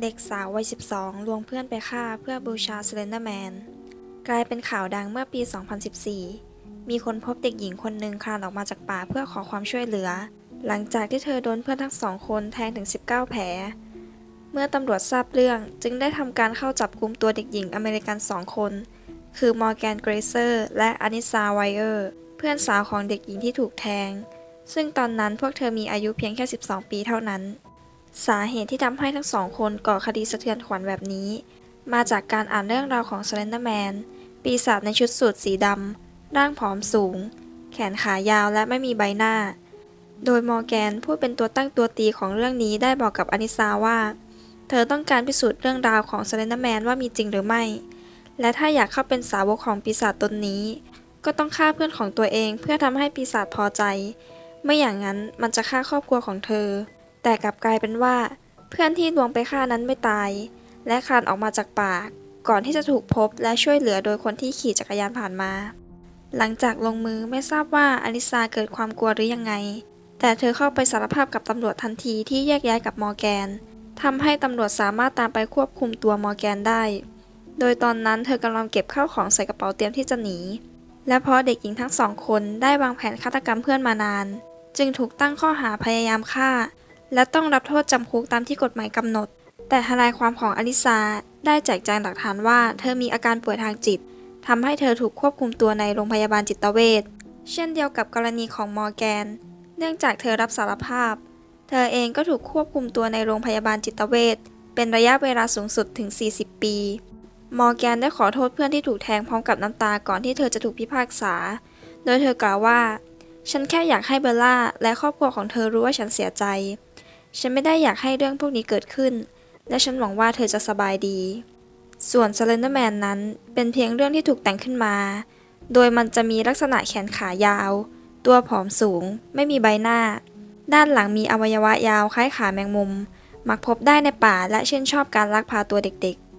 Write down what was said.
เด็กสาววัย 12 ลวงเพื่อนไปฆ่าเพื่อบูชา s เลนเดอร์แมน กลายเป็นข่าวดังเมื่อปี 2014 มีคนพบเด็กหญิงคนหนึ่งคลานออกมาจากป่าเพื่อขอความช่วยเหลือ หลังจากที่เธอโดนเพื่อนทั้งสองคนแทงถึง 19 แผล เมื่อตำรวจทราบเรื่องจึงได้ทำการเข้าจับกลุ่มตัวเด็กหญิงอเมริกันสองคน คือมอร์แกนเกรเซอร์และอานิซาไวเออร์เพื่อนสาวของเด็กหญิงที่ถูกแทง ซึ่งตอนนั้นพวกเธอมีอายุเพียงแค่ 12 ปีเท่านั้น สาเหตุที่ทำให้ทั้งสองคนก่อคดีสะเทือนขวัญแบบนี้ มาจากการอ่านเรื่องราวของ s เลนเดอร์แมนปีศาจในชุดสูทสีดำ ร่างผอมสูง แขนขายาวและไม่มีใบหน้า โดยมอร์แกนผู้เป็นตัวตั้งตัวตีของเรื่องนี้ได้บอกกับอานิซาว่า เธอต้องการพิสูจน์เรื่องราวของ s เลนเดอร์แมนว่ามีจริงหรือไม่ และถ้าอยากเข้าเป็นสาวกของปีศาจตนนี้ ก็ต้องฆ่าเพื่อนของตัวเองเพื่อทำให้ปีศาจพอใจ ไม่อย่างนั้นมันจะฆ่าครอบครัวของเธอ แต่กลับกลายเป็นว่า เพื่อนที่ลวงไปฆ่านั้นไม่ตาย และคลานออกมาจากป่าก่อนที่จะถูกพบและช่วยเหลือโดยคนที่ขี่จักรยานผ่านมา หลังจากลงมือไม่ทราบว่าอลิซาเกิดความกลัวหรือยังไง แต่เธอเข้าไปสารภาพกับตำรวจทันทีที่แยกย้ายกับมอร์แกนทำให้ตำรวจสามารถตามไปควบคุมตัวมอร์แกนได้ โดยตอนนั้นเธอกำลังเก็บข้าวของใส่กระเป๋าเตรียมที่จะหนี และเพราะเด็กหญิงทั้งสองคนได้วางแผนฆาตกรรมเพื่อนมานาน จึงถูกตั้งข้อหาพยายามฆ่า และต้องรับโทษจำคุกตามที่กฎหมายกำหนด แต่ทนายความของอลิซาได้แจกแจงหลักฐานว่าเธอมีอาการป่วยทางจิตทำให้เธอถูกควบคุมตัวในโรงพยาบาลจิตเวชเช่นเดียวกับกรณีของมอร์แกน เนื่องจากเธอรับสารภาพ เธอเองก็ถูกควบคุมตัวในโรงพยาบาลจิตเวชเป็นระยะเวลาสูงสุดถึง 40 ปี มอร์แกนได้ขอโทษเพื่อนที่ถูกแทงพร้อมกับน้ำตาก่อนที่เธอจะถูกพิพากษา โดยเธอกล่าวว่า ฉันแค่อยากให้เบลล่าและครอบครัวของเธอรู้ว่าฉันเสียใจ ฉันไม่ได้อยากให้เรื่องพวกนี้เกิดขึ้น และฉันหวังว่าเธอจะสบายดี ส่วนซเลนเดอร์แมนนั้นเป็นเพียงเรื่องที่ถูกแต่งขึ้นมา โดยมันจะมีลักษณะแขนขายาว ตัวผอมสูง ไม่มีใบหน้า ด้านหลังมีอวัยวะยาวคล้ายขาแมงมุม มักพบได้ในป่าและชื่นชอบการลักพาตัวเด็กๆ